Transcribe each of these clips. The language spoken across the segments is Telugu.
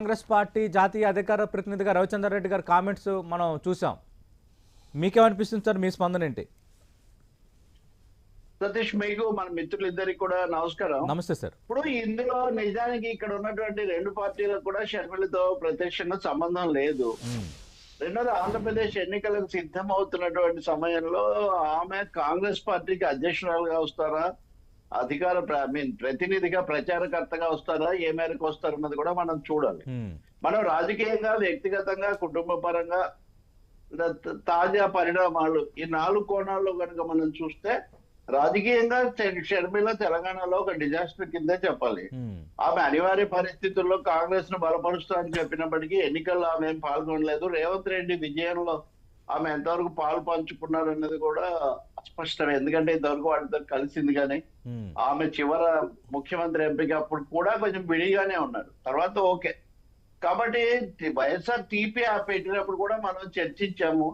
కాంగ్రెస్ పార్టీ జాతీయ అధికార ప్రతినిధిగా రవిచంద్ర రెడ్డి గారి కామెంట్స్ మనం చూసాం. మీకేమనిపిస్తుంది సార్? మీ స్పందన ఏంటి? సతీష్ మీకు మన మిత్రులిద్దరికి కూడా నమస్కారం. నమస్తే సార్. ఇప్పుడు ఇందులో నిజానికి ఇక్కడ ఉన్నటువంటి రెండు పార్టీలకు కూడా షర్మిలతో ప్రత్యక్షంగా సంబంధం లేదు. రెండోది ఆంధ్రప్రదేశ్ ఎన్నికలకు సిద్ధం అవుతున్నటువంటి సమయంలో ఆమె కాంగ్రెస్ పార్టీకి అధ్యక్షురాలుగా వస్తారా? అధికార ప్రతినిధిగా ప్రచారకర్తగా వస్తారా ఏ మేరకు వస్తారన్నది కూడా మనం చూడాలి మ్మ్. మనం రాజకీయంగా వ్యక్తిగతంగా కుటుంబ పరంగా తాజా పరిణామాలు ఈ నాలుగు కోణాల్లో కనుక మనం చూస్తే రాజకీయంగా షర్మిల తెలంగాణలో ఒక డిజాస్టర్ కిందే చెప్పాలి మ్మ్. ఆమె అనివార్య పరిస్థితుల్లో కాంగ్రెస్ను బలపరుస్తా అని చెప్పినప్పటికీ ఎన్నికల్లో ఆమె ఏం పాల్గొనలేదు రేవంత్ రెడ్డి విజయంలో ఆమె ఎంతవరకు పాలు పంచుకున్నారు అన్నది కూడా అస్పష్టం ఎందుకంటే ఇంతవరకు వాళ్ళతో కలిసింది కానీ. ఆమె చివర ముఖ్యమంత్రి ఎంపిక అప్పుడు కూడా కొంచెం విడిగానే ఉన్నారు తర్వాత ఓకే కాబట్టి వైఎస్ఆర్ టీపీ ఆ పెట్టినప్పుడు కూడా మనం చర్చించాము.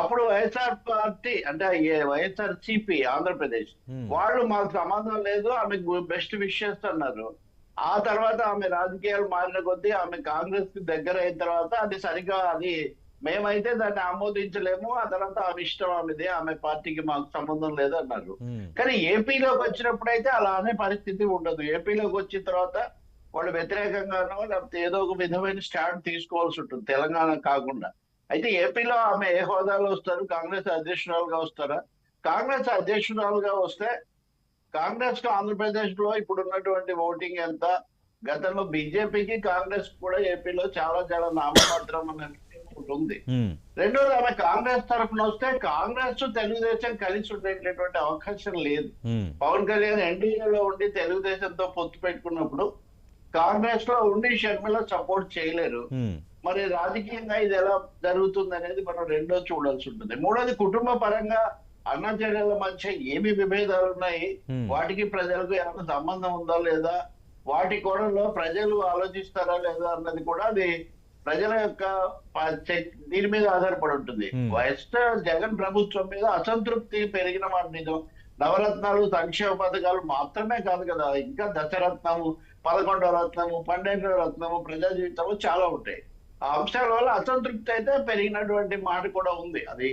అప్పుడు వైఎస్ఆర్ పార్టీ అంటే వైఎస్ఆర్ సిపి ఆంధ్రప్రదేశ్. వాళ్ళు మాకు సంబంధం లేదు ఆమెకు బెస్ట్ విషెస్ అన్నారు ఆ తర్వాత ఆమె రాజకీయాలు మారిన కొద్దీ ఆమె కాంగ్రెస్కి దగ్గర అయిన తర్వాత అది సరిగా అది మేమైతే దాన్ని ఆమోదించలేము తర్వాత ఆమె ఇష్టం ఆమెది ఆమె పార్టీకి మాకు సంబంధం లేదు అన్నారు. కానీ ఏపీలోకి వచ్చినప్పుడు అయితే అలా అనే పరిస్థితి ఉండదు. ఏపీలోకి వచ్చిన తర్వాత వాళ్ళు వ్యతిరేకంగానో లేకపోతే ఏదో ఒక విధమైన స్టాండ్ తీసుకోవాల్సి ఉంటుంది తెలంగాణ కాకుండా. అయితే ఏపీలో ఆమె ఏ హోదాలో వస్తారు? కాంగ్రెస్ అధ్యక్షురాలుగా వస్తారా? కాంగ్రెస్ అధ్యక్షురాలుగా వస్తే కాంగ్రెస్కు ఆంధ్రప్రదేశ్లో ఇప్పుడు ఉన్నటువంటి ఓటింగ్ ఎంత? గతంలో బీజేపీకి కాంగ్రెస్ కూడా ఏపీలో చాలా చాలా నామమాత్రం అనేది ఒకటి ఉంది. రెండోది ఆమె కాంగ్రెస్ తరఫున వస్తే కాంగ్రెస్ తెలుగుదేశం కలిసి ఉండేటటువంటి అవకాశం లేదు. పవన్ కళ్యాణ్ ఎన్డీఏలో ఉండి తెలుగుదేశంతో పొత్తు పెట్టుకున్నప్పుడు కాంగ్రెస్లో ఉండి షర్మిల సపోర్ట్ చేయలేరు. మరి రాజకీయంగా ఇది ఎలా జరుగుతుంది అనేది మనం రెండో చూడాల్సి ఉంటుంది మూడోది కుటుంబ పరంగా అన్న చెల్లెల మధ్య ఏమి విభేదాలు ఉన్నాయి. వాటికి ప్రజలకు ఏమైనా సంబంధం ఉందా లేదా వాటి కోణంలో ప్రజలు ఆలోచిస్తారా లేదా అన్నది కూడా అది ప్రజల యొక్క దీని మీద ఆధారపడి ఉంటుంది. వైఎస్ జగన్ ప్రభుత్వం మీద అసంతృప్తి పెరిగిన మాట నిజం నవరత్నాలు సంక్షేమ పథకాలు మాత్రమే కాదు కదా. ఇంకా దశరత్నము పదకొండవ రత్నము పన్నెండవ రత్నము ప్రజా జీవితము చాలా ఉంటాయి. ఆ అంశాల వల్ల అసంతృప్తి అయితే పెరిగినటువంటి మాట కూడా ఉంది. అది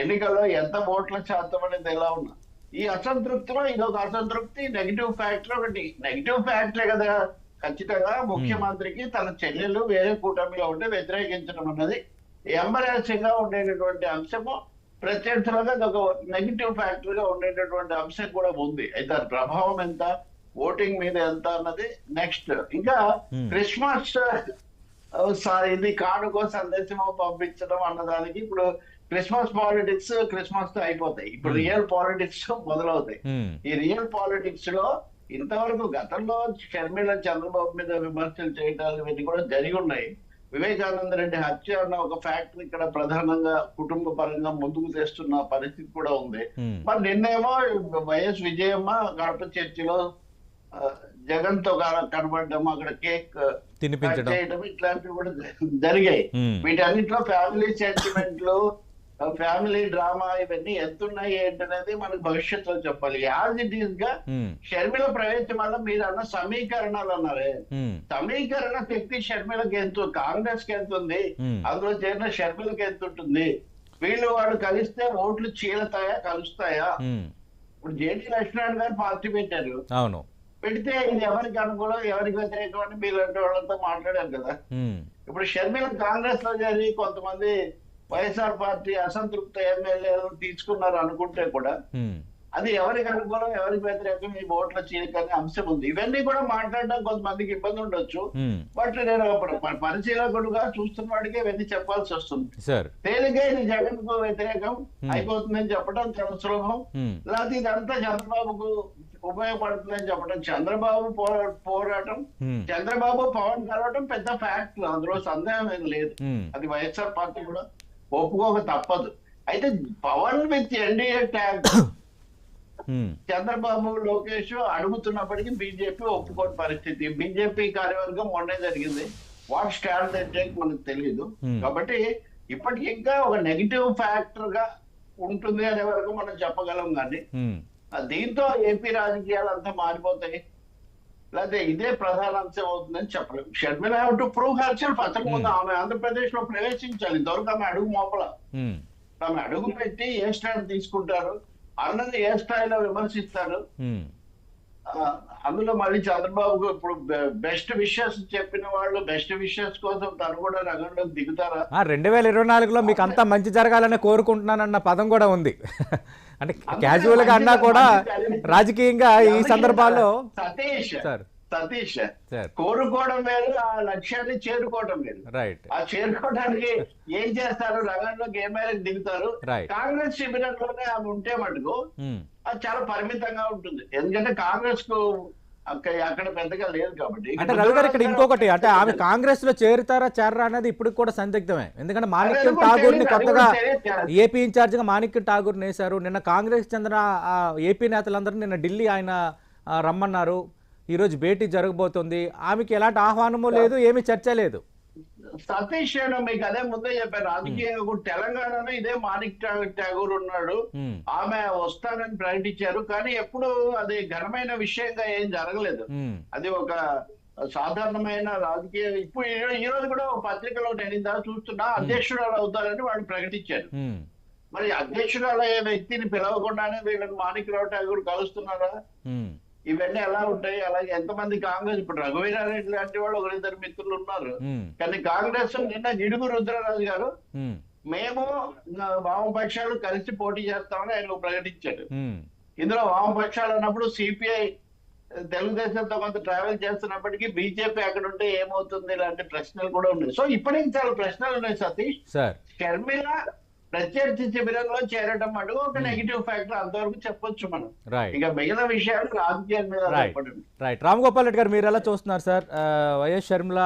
ఎన్నికల్లో ఎంత ఓట్ల శాతం అనేది ఎలా ఉన్నా. ఈ అసంతృప్తిలో ఇది ఒక అసంతృప్తి నెగిటివ్ ఫ్యాక్టర్ ఒకటి. నెగిటివ్ ఫ్యాక్టరే కదా. ఖచ్చితంగా ముఖ్యమంత్రికి తన చెల్లెలు వేరే కూటమిలో ఉంటే వ్యతిరేకించడం అన్నది ఎంబరాసింగ్గా ఉండేటటువంటి అంశము ప్రత్యర్థులుగా ఒక నెగిటివ్ ఫ్యాక్టర్గా ఉండేటటువంటి అంశం కూడా ఉంది అయితే దాని ప్రభావం ఎంత ఓటింగ్ మీద ఎంత అన్నది నెక్స్ట్ ఇంకా. క్రిస్మస్ ఇది కానుకో సందేశమో పంపించడం అన్నదానికి ఇప్పుడు క్రిస్మస్ పాలిటిక్స్ క్రిస్మస్తో అయిపోతాయి ఇప్పుడు. రియల్ పాలిటిక్స్ మొదలవుతాయి. ఈ రియల్ పాలిటిక్స్లో ఇంతవరకు గతంలో షర్మిల చంద్రబాబు మీద విమర్శలు చేయడాలు ఇవన్నీ కూడా జరిగి ఉన్నాయి వివేకానంద రెడ్డి హత్య అన్న ఒక ఫ్యాక్టర్ ఇక్కడ ప్రధానంగా కుటుంబ పరంగా ముందుకు తెస్తున్న పరిస్థితి కూడా ఉంది. మరి నిన్నేమో వైఎస్ విజయమ్మ గడప చర్చిలో జగన్తో కన- కనబడడం అక్కడ కేక్ చేయడం ఇట్లాంటివి కూడా జరిగాయి. వీటన్నిటిలో ఫ్యామిలీ సెంటిమెంట్లు ఫ్యామిలీ డ్రామా ఇవన్నీ ఎంత ఉన్నాయి ఏంటనేది మనకు భవిష్యత్తులో చెప్పాలి యాజ్ ఇట్ ఈస్గా. షర్మిల ప్రవేశం వల్ల మీరు అన్న సమీకరణాలు అన్నారే. సమీకరణ శక్తి షర్మిలకి ఎంత కాంగ్రెస్కి ఎంత ఉంది. అందులో చేరిన షర్మిలకి ఎంత ఉంటుంది వీళ్ళు వాళ్ళు కలిస్తే ఓట్లు చీలతాయా కలుస్తాయా. ఇప్పుడు జేటీ లక్ష్మణ్ గారు పార్టీ పెట్టారు అవును పెడితే ఇది ఎవరికి అనుకూలం ఎవరికి వ్యతిరేకం అని మీలాంటి వాళ్ళతో మాట్లాడారు కదా. ఇప్పుడు షర్మిల కాంగ్రెస్లో చేరి కొంతమంది వైఎస్ఆర్ పార్టీ అసంతృప్త ఎమ్మెల్యేలు తీసుకున్నారు అనుకుంటే కూడా. అది ఎవరికి అనుకూలం ఎవరికి వ్యతిరేకం ఈ ఓట్ల చీలిక అనే అంశం ఉంది ఇవన్నీ కూడా మాట్లాడడం కొంతమందికి ఇబ్బంది ఉండొచ్చు. బట్ నేను పరిశీలకుడుగా చూస్తున్న వాడికి ఇవన్నీ చెప్పాల్సి వస్తుంది తేలిగ్గా ఇది జగన్కు వ్యతిరేకం. అయిపోతుందని చెప్పడం చాలా సులభం. లేకపోతే ఇదంతా చంద్రబాబుకు ఉపయోగపడుతుందని చెప్పడం చంద్రబాబు పోరా పోరాటం. చంద్రబాబు పవన్ కలవటం పెద్ద ఫ్యాక్ట్ అందులో సందేహం ఏం లేదు. అది వైఎస్ఆర్ పార్టీ కూడా ఒప్పుకోక తప్పదు. అయితే Pawan with NDA tag. Chandrababu Lokesh అడుగుతున్నప్పటికీ BJP ఒప్పుకోని పరిస్థితి. బీజేపీ కార్యవర్గం మొన్నే జరిగింది. వాట్ స్టాండ్ టేక్ మనకు తెలియదు. కాబట్టి ఇప్పటికి ఇంకా ఒక నెగిటివ్ ఫ్యాక్టర్గా ఉంటుంది అనే వరకు మనం చెప్పగలం కానీ దీంతో ఏపీ రాజకీయాలు అంతా మారిపోతాయి. లేకపోతే ఇదే ప్రధాన అంశం అవుతుందని చెప్పలేము Sharmila have to prove herself అసలు ముందు ఆమె ఆంధ్రప్రదేశ్లో ప్రవేశించాలి. ఇంతవరకు ఆమె అడుగు మోపల. ఉమ్, ఆమె అడుగు పెట్టి ఏ స్టాండ్ తీసుకుంటారు? అన్నది ఏ స్థాయిలో విమర్శిస్తారు? ఆ, అందులో మళ్ళీ చంద్రబాబుకు ఇప్పుడు బెస్ట్ విషెస్ చెప్పిన వాళ్ళు బెస్ట్ విషెస్ కోసం తను కూడా రంగంలోకి దిగుతారా? రెండు వేల ఇరవై నాలుగులో మీకు అంతా మంచి జరగాలని కోరుకుంటున్నానన్న పదం కూడా ఉంది. అంటే క్యాజువల్గా అన్నా కూడా రాజకీయంగా ఈ సందర్భాల్లో సతీష్. సార్. సతీష్ కోరుకోవడం వేరు ఆ లక్ష్యాన్ని చేరుకోవడం వేరు. రైట్ ఆ చేరుకోవడానికి ఏం చేస్తారు? రంగంలోకి ఏ మేరకు దిగుతారు. కాంగ్రెస్ శిబిరంలోనే ఆమె ఉంటే మటుకు ఉమ్, అది చాలా పరిమితంగా ఉంటుంది. ఎందుకంటే కాంగ్రెస్కు అక్కడ పెద్దగా లేదు కాబట్టి. అంటే రవి గారు ఇక్కడ ఇంకొకటి అంటే ఆమె కాంగ్రెస్లో చేరుతారా చేరరా అనేది ఇప్పుడు కూడా సందిగ్ధమే. ఎందుకంటే మాణిక్యం ఠాగూర్ని కొత్తగా. ఏపీ ఇన్ఛార్జ్గా మాణిక్యం ఠాగూర్ వేశారు. నిన్న కాంగ్రెస్ చెందిన ఆ, ఏపీ నేతలందరూ నిన్న ఢిల్లీ ఆయన రమ్మన్నారు. ఈ రోజు భేటీ జరగబోతుంది. ఆమెకి ఎలాంటి ఆహ్వానము లేదు ఏమీ చర్చ లేదు. సతీష్ యాదవ్ మీకు అదే ముందే చెప్పారు రాజకీయంగా తెలంగాణలో ఇదే మాణిక్ ఠాగూర్ ఉన్నాడు. ఆమె వస్తానని ప్రకటించారు. కానీ ఎప్పుడు అది ఘనమైన విషయంగా ఏం జరగలేదు. అది ఒక సాధారణమైన రాజకీయ ఇప్పుడు ఈ- రోజు కూడా ఒక పత్రికలో నేను ఇందా చూస్తున్నా అధ్యక్షురాలు అవుతారని వాళ్ళు ప్రకటించారు. మరి అధ్యక్షురాలు అయ్యే వ్యక్తిని పిలవకుండానే వీళ్ళని మాణిక్రావు ఠాగూర్ కలుస్తున్నారా? ఇవన్నీ ఎలా ఉంటాయి? అలాగే ఎంతమంది కాంగ్రెస్ ఇప్పుడు రఘువీరారెడ్డి లాంటి వాళ్ళు ఒకరిద్దరు మిత్రులు ఉన్నారు. కానీ కాంగ్రెస్ నిన్న గిడుగు రుద్రరాజు గారు మేము వామపక్షాలు కలిసి పోటీ చేస్తామని ఆయన ప్రకటించాడు. ఇందులో వామపక్షాలు అన్నప్పుడు సిపిఐ తెలుగుదేశంతో కొంత ట్రావెల్ చేస్తున్నప్పటికీ బీజేపీ అక్కడ ఉంటే ఏమవుతుంది? ఇలాంటి ప్రశ్నలు కూడా ఉన్నాయి. సో ఇప్పటికి చాలా ప్రశ్నలు ఉన్నాయి సతీష్. షర్మిల ప్రత్యర్థి శిబిరంలో చేరడం అడుగు ఒక నెగిటివ్ ఫ్యాక్టర్ అంతవరకు చెప్పొచ్చు మనం. ఇక మిగిలిన విషయాలు రాజకీయాల మీద రైట్ రామ్ గోపాల్ రెడ్డి గారు మీరు ఎలా చూస్తున్నారు సార్? ఆ, వైఎస్ షర్మిల